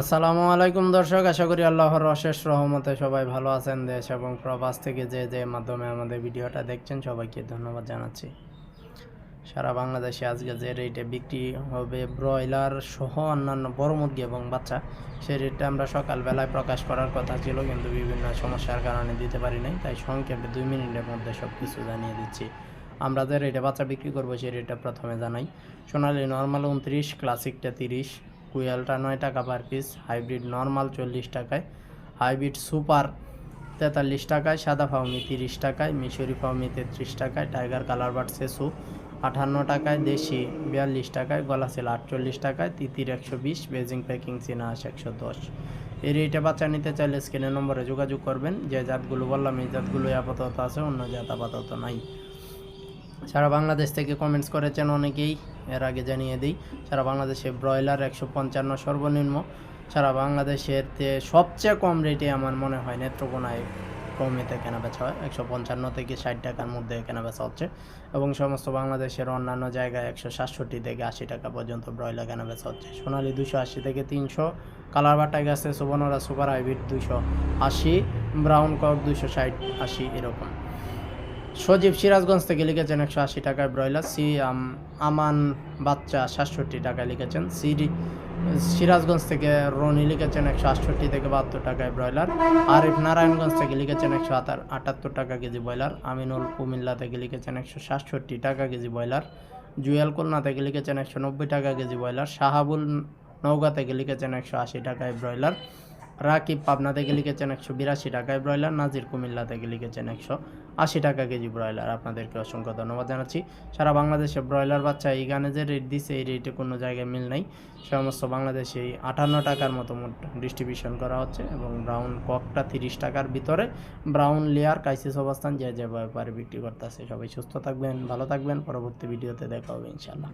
আসসালামু আলাইকুম দর্শক, আশা করি আল্লাহর অশেষ রহমতে সবাই ভালো আছেন দেশ এবং প্রবাস থেকে যে যে মাধ্যমে আমাদের ভিডিওটা দেখছেন সবাইকে ধন্যবাদ জানাচ্ছি। সারা বাংলাদেশে আজকে যে রেটে বিক্রি হবে, ব্রয়লার সহ অন্যান্য বড় মুরগি এবং বাচ্চা সেই রেটটা আমরা সকালবেলায় প্রকাশ করার কথা ছিল কিন্তু বিভিন্ন সমস্যার কারণে দিতে পারি নাই, তাই সংক্ষেপে দুই মিনিটের মধ্যে সব কিছু জানিয়ে দিচ্ছি। আমরা যে রেটে বাচ্চা বিক্রি করব সেই রেটটা প্রথমে জানাই। সোনালি নর্মাল উনত্রিশ, ক্লাসিকটা তিরিশ কুয়েলটা নয় টাকা পার পিস হাইব্রিড নর্মাল চল্লিশ টাকায় হাইব্রিড সুপার তেতাল্লিশ টাকায়, সাদা ফাউমি তিরিশ টাকায়, মিশরি ফাউমি তেত্রিশ টাকায় টাইগার কালার বার্ড সেসু আটান্ন টাকায়, দেশি বিয়াল্লিশ টাকায় গলাসেল আটচল্লিশ টাকায়, তিতির একশো বিশ, বেজিং প্যাকিং আশ একশো দশ। এই রেটে বাচ্চা নিতে চাইলে স্ক্রিনের নম্বরে যোগাযোগ করবেন। যে জাতগুলো বললাম, এই জাতগুলোই আপাতত আছে, অন্য জাত আপাতত নাই। সারা বাংলাদেশ থেকে কমেন্টস করেছেন অনেকেই। এর আগে জানিয়ে দিই, সারা বাংলাদেশে ব্রয়লার একশো পঞ্চান্ন সর্বনিম্ন, সারা বাংলাদেশের সবচেয়ে কম রেটে আমার মনে হয় নেত্রকোনায় কমেতে কেনা বেচা হয়, একশো পঞ্চান্ন থেকে ষাট টাকার মধ্যে কেনা বেচা হচ্ছে এবং সমস্ত বাংলাদেশের অন্যান্য জায়গায় একশো সাতষট্টি থেকে আশি টাকা পর্যন্ত ব্রয়লার কেনা বেচা হচ্ছে। সোনালি দুশো আশি থেকে তিনশো, কালার বাটা গেছে সুবর্ণরা সুপার হাইব্রিড দুশো আশি, ব্রাউন কক দুশো ষাট আশি এরকম। সজীব সিরাজগঞ্জ থেকে লিখেছেন একশো আশি টাকায় ব্রয়লার। সি, আম- আমান বাচ্চা সাতষট্টি টাকায় লিখেছেন। সিডি সিরাজগঞ্জ থেকে রনি লিখেছেন একশো আটষট্টি থেকে বাহাত্তর টাকায় ব্রয়লার। আরিফ নারায়ণগঞ্জ থেকে লিখেছেন একশো আটাত্তর টাকা কেজি ব্রয়লার। আমিনুল কুমিল্লা থেকে লিখেছেন একশো সাতষট্টি টাকা কেজি ব্রয়লার। জুয়েল খুলনা থেকে লিখেছেন একশো নব্বই টাকা কেজি ব্রয়লার। শাহাবুল নৌকা থেকে লিখেছেন একশো আশি টাকায় ব্রয়লার। রাকিব পাবনা থেকে লিখেছেন একশো বিরাশি টাকায় ব্রয়লার, নাজির কুমিল্লা থেকে লিখেছেন একশো আশি টাকা কেজি ব্রয়লার। আপনাদেরকে অসংখ্য ধন্যবাদ জানাচ্ছি। সারা বাংলাদেশে ব্রয়লার বাচ্চা এই গানে যে রেট দিছে, এই রেটে কোনো জায়গায় মিল নাই। সমস্ত বাংলাদেশে আটান্ন টাকার মতো মোট ডিস্ট্রিবিউশন করা হচ্ছে এবং ব্রাউন ককটা তিরিশ টাকার ভিতরে। ব্রাউন লেয়ার কাইসিস অবস্থান, যে যে ব্যাপারে বিক্রি করতেছে। সবাই সুস্থ থাকবেন, ভালো থাকবেন। পরবর্তী ভিডিওতে দেখা হবে ইনশাল্লাহ